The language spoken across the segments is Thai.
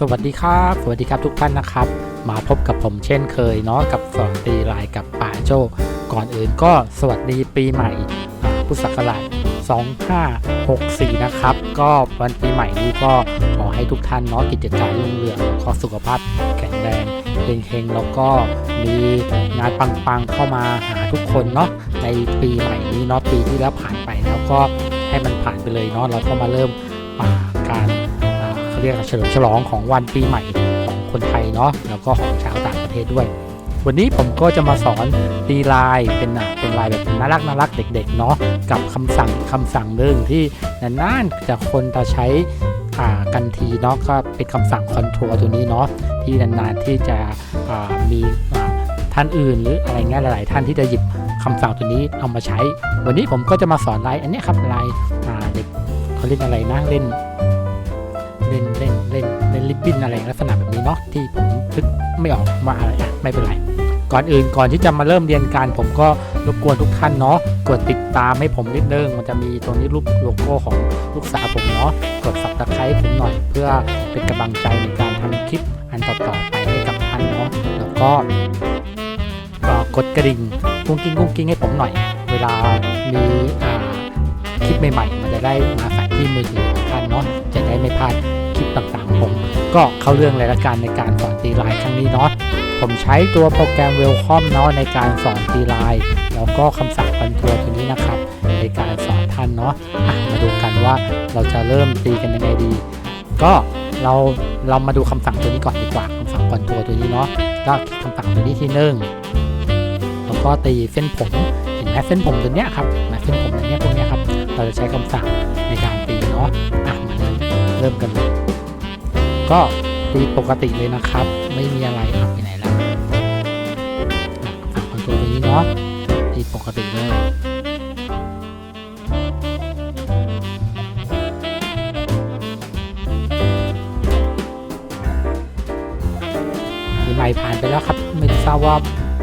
สวัสดีครับ สวัสดีครับทุกท่านนะครับ มาพบกับผมเช่นเคยเนาะกับสอนตีลายกับป่าโจก่อนอื่นก็สวัสดีปีใหม่พุทธศักราช2564 นะครับ ก็วันปีใหม่นี้ก็ขอให้ทุกท่านเนาะกิจการรุ่งเรืองแล้วก็สุขภาพแข็งแรงเฮงๆแล้วก็มีงานปังๆเข้ามาหาทุกคนเนาะในปีใหม่นี้เนาะปีที่แล้วผ่านไปแล้วก็ให้มันผ่านไปเลยเนาะเราก็มาเริ่มอ่าการ เรียกเฉลิมฉลองของวันปีใหม่ของคนไทยเนาะแล้วก็ของชาวต่างประเทศด้วย วันนี้ผมก็จะมาสอนตีลายเป็นอะเป็นลายแบบน่ารักน่ารักเด็กๆเนาะกับคำสั่งคำสั่งหนึ่งที่นานๆจะคนจะใช้อ่ากันทีเนาะก็เป็นคำสั่งคอนโทรลตัวนี้เนาะที่นานๆที่จะอ่ามีท่านอื่นหรืออะไรเงี้ยหลายๆ ท่านที่จะหยิบคำสั่งตัวนี้เอามาใช้ วันนี้ผมก็จะมาสอนลายอันนี้ครับลายอ่าเด็กเขาเล่นอะไรนะเล่น เล่นเล่นเล่นเล่นลิบบิ้นอะไรลักษณะแบบนี้เนาะที่ผมนึกไม่ออกว่าอะไรอะไม่เป็นไรก่อนอื่นก่อนที่จะมาเริ่มเรียนการผมก็รบกวนทุกท่านเนาะกดติดตามให้ผมนิดนึงมันจะมีตรงนี้รูปโลโก้ของลูกสาวผมเนาะกดสับตะไคร้ผมหน่อยเพื่อเป็นกำลังใจในการทำคลิปอันต่อๆไปให้กับท่านเนาะแล้วก็ก็กดกระดิ่งกุ้งกิ้งกุ้งกิ้งให้ผมหน่อย เวลามีอ่าคลิปใหม่ๆ มันจะได้มาใส่ที่มือถือของท่านเนาะจะได้ไม่พลาด คลิปต่างๆ ผมก็เข้าเรื่องเลยละกันในการสอนตีลายครั้งนี้เนาะผมใช้ตัวโปรแกรม Welcome เนาะในการสอนตีลายแล้วก็คำสั่งคอนโทรลตัวนี้นะครับ ในการสอนท่านเนาะะมาดูกันว่าเราจะเริ่มตีกันยังไงดี ก็เราเรามาดูคำสั่งตัวนี้ก่อนดีกว่าคำสั่งคอนโทรลตัวนี้เนาะก็คำสั่งตัวนี้ที่หนึ่งแล้วก็ตีเส้นผมเห็นไหมเส้นผมตัวเนี้ยครับนะเส้นผมตัวเนี้ยพวกเนี้ยครับเราจะใช้คำสั่งในการตีเนาะอะมาเริ่มกันเลย ก็ตีปกติเลยนะครับ ไม่มีอะไรอะไปไหนแล้วฝั่งคอนโทรลตัวนี้เนาะตีปกติเลยปีใหม่ผ่านไปแล้วครับ ไม่ทราบว่า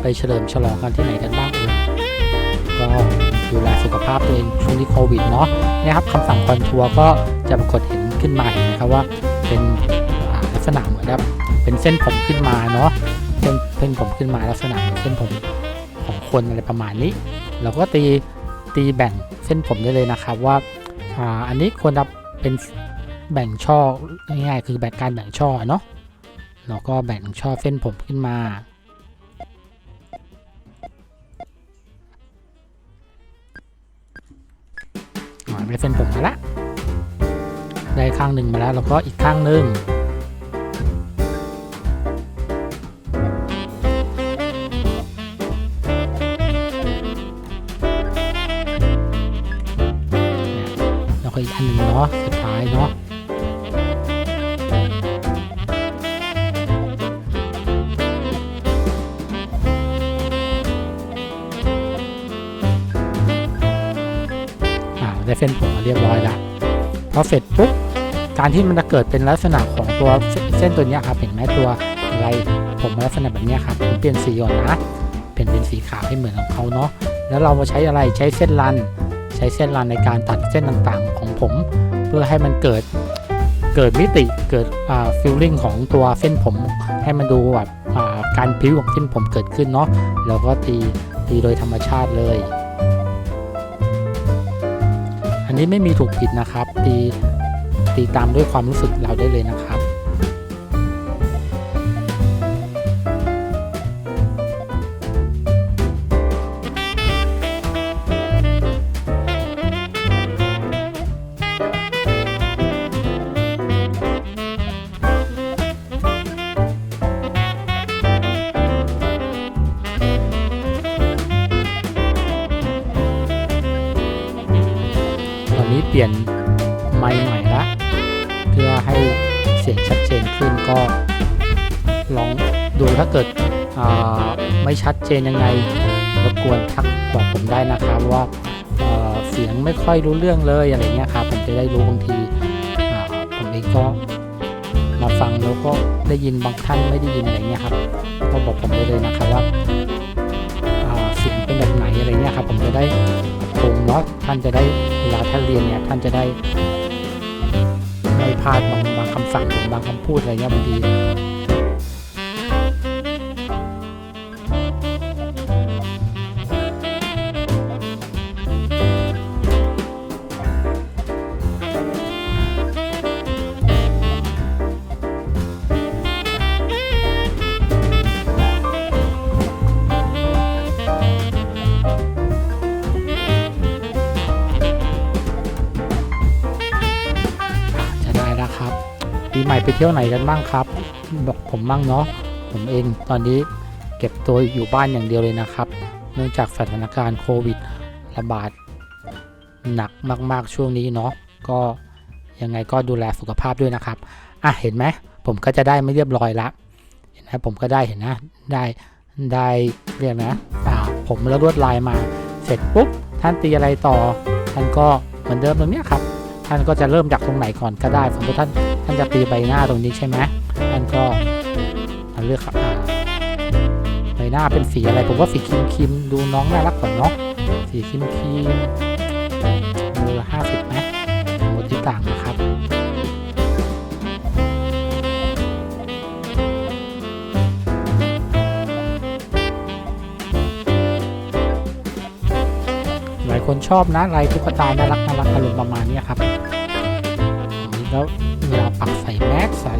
ไปเฉลิมฉลองกันที่ไหนกันบ้างเอยก็ดูแลสุขภาพตัวเองช่วงนี้โควิดเนาะนี่ยครับคำสั่งคอนทัวร์ก็จะปรากฏเห็นขึ้นมาเห็นนะครับว่า ษณะเหมือนแบบเป็นเส้นผมขึ้นมาเนาะเส้นเส้นผมขึ้นมาลักษณะเหมือนเส้นผมของคนอะไรประมาณนี้ เราก็ตีตีแบ่งเส้นผมได้เลยนะครับว่าอ่าอันนี้ควรจะเป็นแบ่งช่อง่ายๆคือแบ่งการแบ่งช่อเนาะเราก็แบ่งช่อเส้นผมขึ้นมาอ่าได้เส้นผมมาแล้วได้ข้างหนึ่งมาแล้ว แล้วก็อีกข้างหนึ่ง นหนึ่งเนาะสุดท้ายเนาะอ่าได้เส้นผมมาเรียบร้อยแล้วพอเสร็จปุ๊บการที่มันจะเกิดเป็นลักษณะของตัวเส้นตัวเนี้ยครับเห็นไหมตัวอะไรผมลักษณะแบบเนี้ยครับผมเปลี่ยนสีก่อนนะเปลี่ยนเป็นสีขาวให้เหมือนของเขาเนาะแล้วเรามาใช้อะไรใช้เส้นรัน ช้เส้นรันในการตัดเส้นต่างๆ ของผม เพื่อให้มันเกิดเกิดมิติเกิดฟิลลิ่งของตัวเส้นผม ให้มันดูแบบาการพิ้วของเส้นผมเกิดขึ้นเนาะแล้วก็ตีตีโดยธรรมชาติเลย อันนี้ไม่มีถูกผิดนะครับ ตีตีตามด้วยความรู้สึกเราได้เลยนะครับ ดูถ้าเกิดไม่ชัดเจนยังไงรบกวนทักบอกผมได้นะครับว่าเเสียงไม่ค่อยรู้เรื่องเลยอะไรเงี้ยครับผมจะได้รู้บางทีผมเองก็มาฟังแล้วก็ได้ยินบางท่านไม่ได้ยินอะไรเงี้ยครับก็บอกผมได้เลยนะครับว่าอ่าเสียงเป็นแบบไหนอะไรเงี้ยครับผมจะได้ปรุงเนาะท่านจะได้เวลาท่านเรียนเนี่ยท่านจะได้ไม่พพลาดบางบางคำสั่งบางคำพูดอะไรเงี้ยบางที ที่ยวไหนกันบ้างครับ บอกผมบ้างเนาะผมเองตอนนี้เก็บตัวอยู่บ้านอย่างเดียวเลยนะครับ เนื่องจากสถานการณ์โควิดระบาดหนักมากๆช่วงนี้เนาะก็ยังไงก็ดูแลสุขภาพด้วยนะครับอะเห็นไหมผมก็จะได้ไม่เรียบร้อยละเห็นไหมผมก็ได้เห็นนะได้ได้เรียกนะอ่าผมแล้วลวดลายมาเสร็จปุ๊บท่านตีอะไรต่อ ท่านก็เหมือนเดิมตรงเนี้ยครับ ท่านก็จะเริ่มจากตรงไหนก่อนก็ได้สมมติท่าน ท่านจะตีใบหน้าตรงนี้ใช่ไหมท่านก็มาเลือกครับอ่าใบหน้าเป็นสีอะไร ผมว่าสีครีมครีมดูน้องน่ารักกว่าเนาะสีครีมครีมเบอร์ห้าสิบไหมโมดที่ต่างนะครับหลายคนชอบนะลายตุ๊กตาน่ารักน่ารักอารมณ์ประมาณนี้ครับแล้ว ฝักใส่แม็กใส่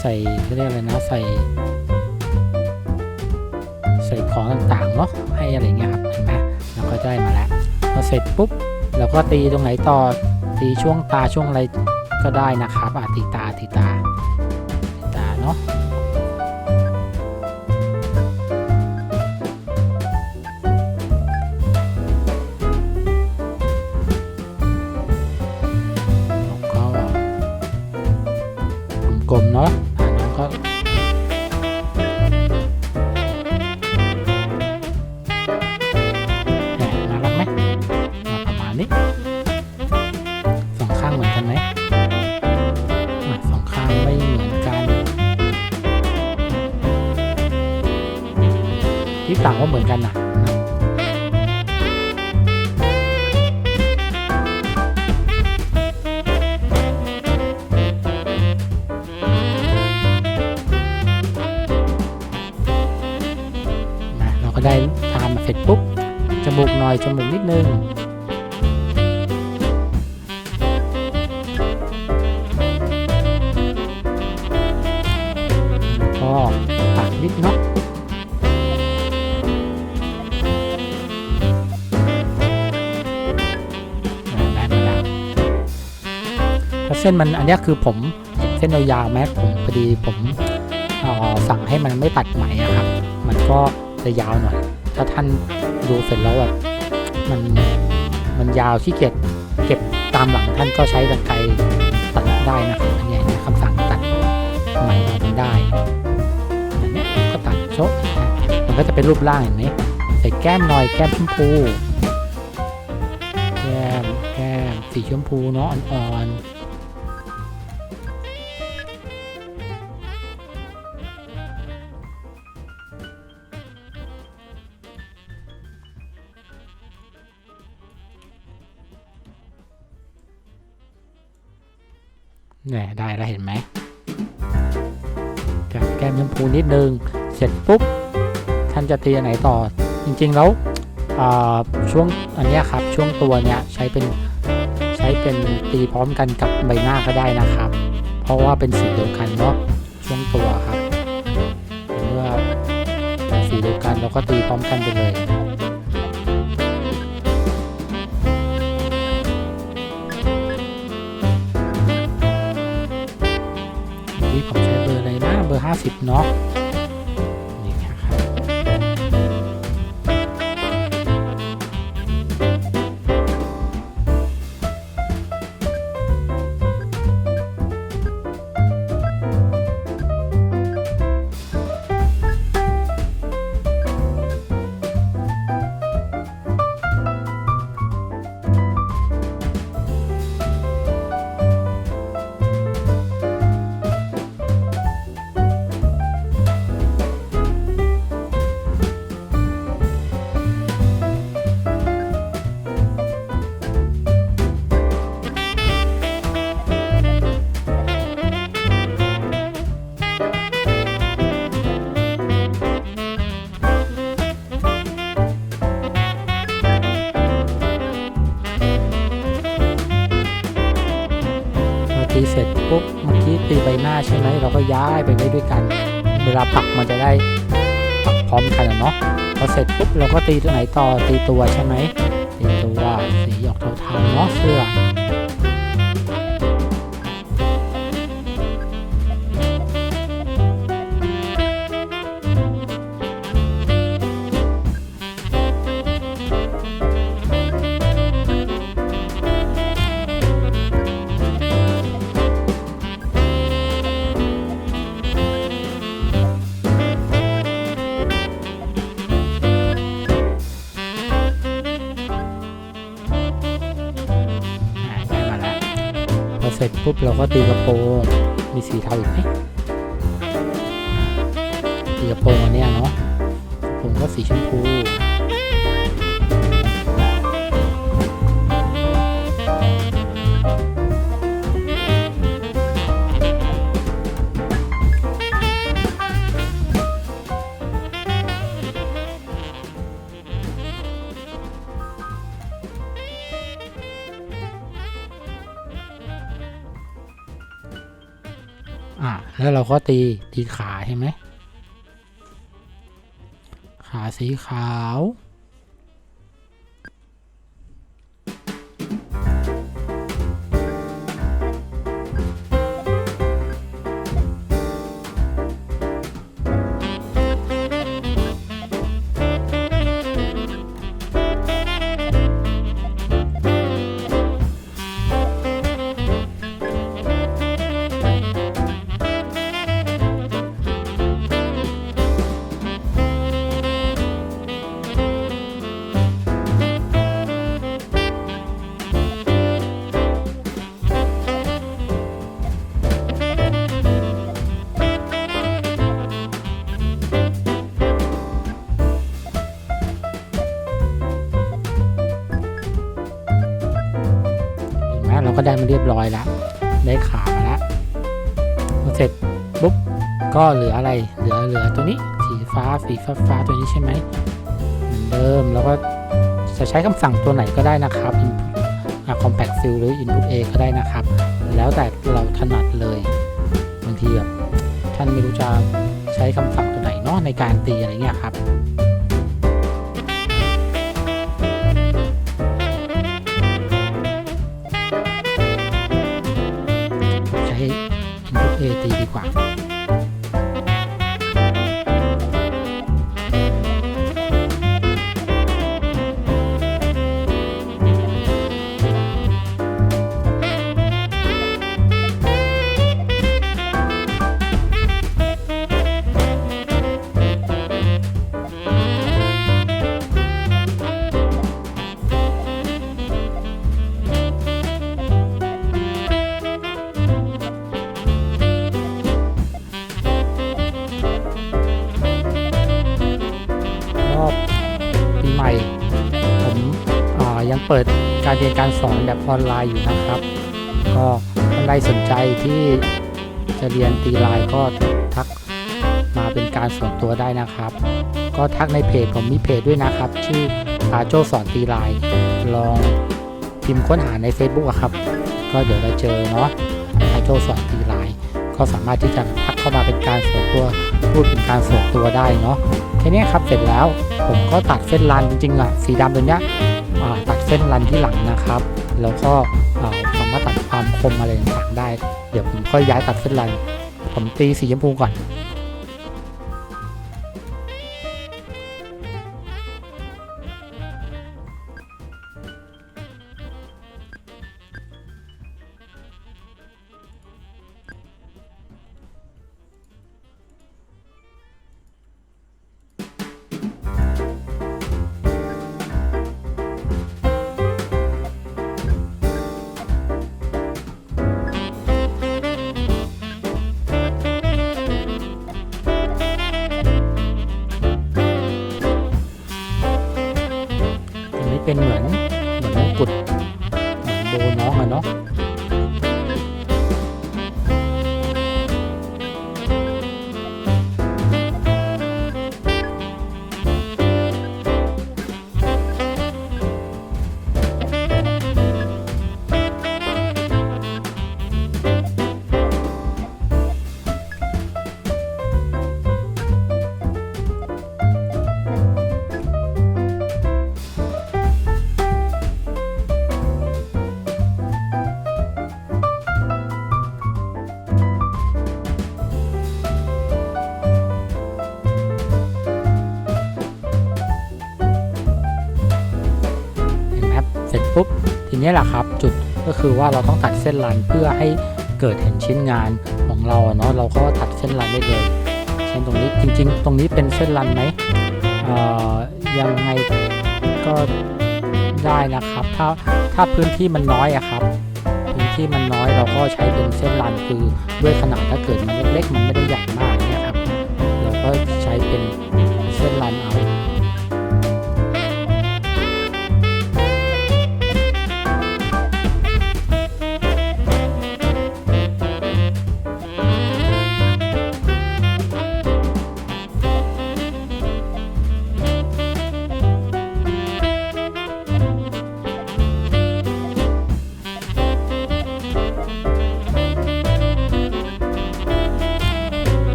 ใส่เขาเรียกอะไรนะใส่ ใส่ของต่างๆเนาะให้อะไรเงี้ยครับเห็นไหมเราก็ได้มาแล้วพอเสร็จปุ๊บเราก็ตีตรงไหนต่อตีช่วงตาช่วงอะไรก็ได้นะครับอะตีตาตีตา กลมๆเนาะ ส้นมันอันนี้คือผมเส้นยาวแม้ผมพอดีผมสั่งให้มันไม่ตัดไหมอะครับ มันก็จะยาวหน่อย ถ้าท่านดูเสร็จแล้วแบบมันมันยาวที่เกียจเก็บตามหลังท่านก็ใช้ตะไคร้ตัดได้นะครับอันนี้นะคำสั่งตัดไหมออกมันได้อันนี้ก็ตัดโชะมันก็จะเป็นรูปร่างเห็นไหมใส่แก้มหน่อยแก้มชมพูแก้มแก้มสีชมพูเนาะอ่อนๆ นี่ยได้แล้วเห็นไหมจากแก้มชมพูนิดนึง เสร็จปุ๊บ ท่านจะตีอันไหนต่อ จริงๆแล้วช่วงอันนี้ครับช่วงตัวเนี้ยใช้เป็นใช้เป็นตีพร้อมกันกับใบหน้าก็ได้นะครับ เพราะว่าเป็นสีเดียวกันเนาะช่วงตัวครับ เมื่อสีเดียวกันเราก็ตีพร้อมกันไปเลย 50เนาะ ลาปักมันจะได้ปักพร้อมกันอะเนาะพอเสร็จปุ๊บเราก็ตีตัวไหนต่อตีตัวใช่ไหมตีตัวสีออกเทาๆเนาะเสื้อ ปุ๊บเราก็ตีกระโปรงมีสีเทาอีกไหมตีกระโปรงอันเนี้ยเนาะกระโปรก็สีชมพู แล้วเราก็ตีตีขาใช่ไหมขาสีขาว ไหมเราก็ได้มาเรียบร้อยแล้ว ได้ขามาแล้วพอเสร็จปุ๊บก็เหลืออะไร เหลือเหลือตัวนี้สีฟ้าสีฟ้าฟ้าตัวนี้ใช่ไหมเหมือนเดิมแล้วก็จะใช้คำสั่งตัวไหนก็ได้นะครับ input compact fill หรือ input A ก็ได้นะครับ แล้วแต่เราถนัดเลยบางทีแบบท่านไม่รู้จะใช้คำสั่งตัวไหนเนาะในการตีอะไรเงี้ยครับ การเรียนการสอนแบบออนไลน์อยู่นะครับ ก็ท่านใดสนใจที่จะเรียนตีลายก็ทักมาเป็นการส่วนตัวได้นะครับ ก็ทักในเพจผมมีเพจด้วยนะครับ ชื่ออาโจสอนตีลาย ลองพิมพ์ค้นหาใน Facebook อะครับ ก็เดี๋ยวเราเจอเนาะอาโจสอนตีลาย ก็สามารถที่จะทักเข้ามาเป็นการส่วนตัวพูดเป็นการส่วนตัวได้เนาะแค่นี้ครับเสร็จแล้วผมก็ตัดเส้นรันจริงๆอะสีดำตัวเนี้ยตัด เส้นรันที่หลังนะครับ แล้วก็สามารถตัดความคมอะไรต่างๆได้ เดี๋ยวผมค่อยย้ายตัดเส้นรัน ผมตีสีชมพูก่อน นี้แหละครับ จุดก็คือว่าเราต้องตัดเส้นรันเพื่อให้เกิดเห็นชิ้นงานของเราเนาะเราก็ตัดเส้นรันได้เลยเช่นตรงนี้จริง ๆ ตรงนี้เป็นเส้นรันไหมยังไงก็ได้นะครับ ถ้าถ้าพื้นที่มันน้อยอะครับ พื้นที่มันน้อยเราก็ใช้เป็นเส้นรันคือด้วยขนาดถ้าเกิดมันเล็กๆมันไม่ได้ใหญ่มากเนี่ยครับเราก็ใช้เป็น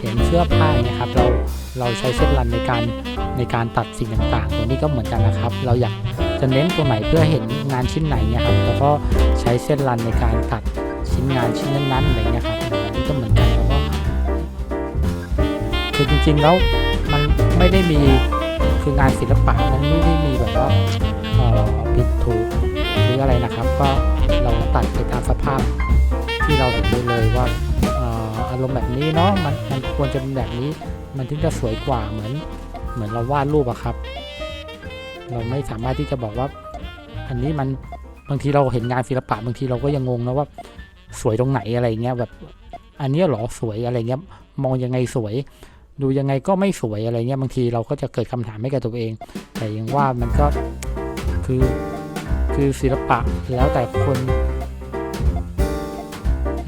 เห็นเสื้อผ้าเงี้ยครับเราเราใช้เส้นรันในการในการตัดสิ่งต่างๆ ตัวนี้ก็เหมือนกันนะครับ เราอยากจะเน้นตัวไหนเพื่อเห็นงานชิ้นไหนเนี่ยครับเราก็ใช้เส้นรันในการตัดชิ้นงานชิ้นนั้นๆอะไรเงี้ยครับอันนี้ก็เหมือนกันแล้วก็คือจริงๆแล้วมันไม่ได้มีคืองานศิลปะมันไม่ได้มีแบบว่าผิดถูกหรืออะไรนะครับ ก็เราตัดไปตามสภาพที่เราเห็นได้เลยว่า เอ่ออารมณ์แบบนี้เนาะมันมันควรจะเป็นแบบนี้ มันถึงจะสวยกว่าเหมือนเหมือนเราวาดรูปอะครับ เราไม่สามารถที่จะบอกว่า อันนี้มันบางทีเราเห็นงานศิลปะบางทีเราก็ยังงงนะว่าสวยตรงไหนอะไรเงี้ยแบบอันนี้หรอสวยอะไรเงี้ยมองยังไงสวย ดูยังไงก็ไม่สวยอะไรเงี้ยบางทีเราก็จะเกิดคำถามให้กับตัวเอง แต่ยังว่ามันก็คือคือศิลปะแล้วแต่คน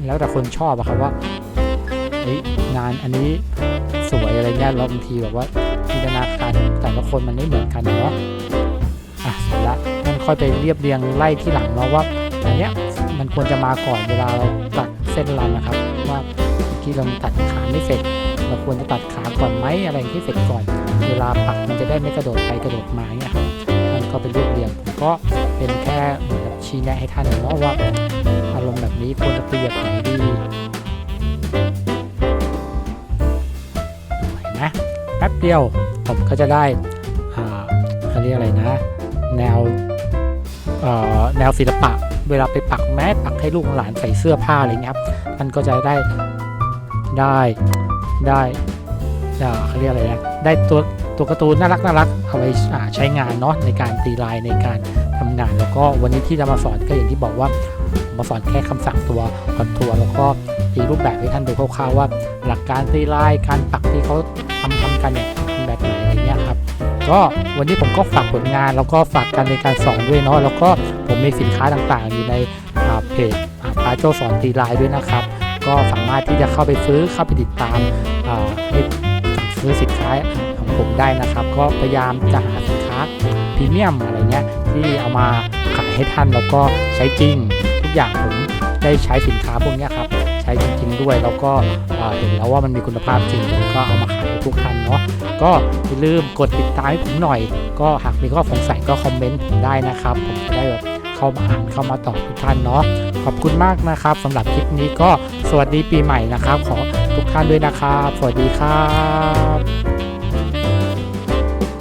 แล้วแต่คนชอบอะครับว่า เฮ้ยงานอันนี้สวยอะไรเงี้ยแล้วบางทีแบบว่าจตนาการแต่ละคนมันไม่เหมือนกันเนาะอะเสร็จละมันค่อยไปเรียบเรียงไล่ที่หลังเนาะว่าอันเนี้ยมันควรจะมาก่อนเวลาเราตัดเส้นรันนะครับ ว่าที่เราตัดขาไม่เสร็จ เราควรจะตัดขาก่อนไหมอะไรที่เสร็จก่อน เวลาปักมันจะได้ไม่กระโดดไปกระโดดมาเนี่ยครับมันก็เป็นเรียบเรียงผมก็เป็นแค่ชี้แนะให้ท่านเนาะว่าอารมณ์แบบนี้ควรจะเปรียบไหนดี นไหมแป๊บเดียวผมก็จะได้อ่าเขาเรียกอะไรนะ แนวเอ่อแนวศิลปะ เวลาไปปักแม้ปักให้ลูกหลานใส่เสื้อผ้าอะไรเงี้ยครับมันก็จะได้ได้ได้เขาเรียกอะไรนะได้ตัวตัวการ์ตูนน่ารักน่ารักเอาไปใช้งานเนาะในการตีลายในการทำงานแล้วก็วันนี้ที่จะมาสอนก็อย่างที่บอกว่ามาสอนแค่คำสั่งตัวคอนทัวร์แล้วก็ตีรูปแบบให้ท่านดูคร่าวๆว่าล การตีลายการปักที่เขาทำทำกันเนี่ยแบบไหนอะไรเงี้ยครับก็วันนี้ผมก็ฝากผลงานแล้วก็ฝากการในการสอนด้วยเนาะแล้วก็ผมมีสินค้าต่างๆ อยู่ในเพจปาโจสอนตีลายด้วยนะครับ ก็สามารถที่จะเข้าไปซื้อเข้าไปติดตามอ่าให้ซื้อสินค้าของผมได้นะครับ ก็พยายามจะหาสินค้าพรีเมียมอะไรเงี้ยที่เอามาขายให้ท่านแล้วก็ใช้จริง ทุกอย่างผมได้ใช้สินค้าพวกนี้ครับ ด้วย แล้วก็เห็นแล้วว่ามันมีคุณภาพจริงก็เอามาขายทุกท่านเนาะก็อย่าลืมกดติดตามให้ผมหน่อย ก็หากมีข้อสงสัยก็คอมเมนต์ผมได้นะครับผมจะได้แบบเข้ามาอ่านเข้ามาตอบทุกท่านเนาะขอบคุณมากนะครับสำหรับคลิปนี้ก็สวัสดีปีใหม่นะครับ ขอทุกท่านด้วยนะครับ สวัสดีครับ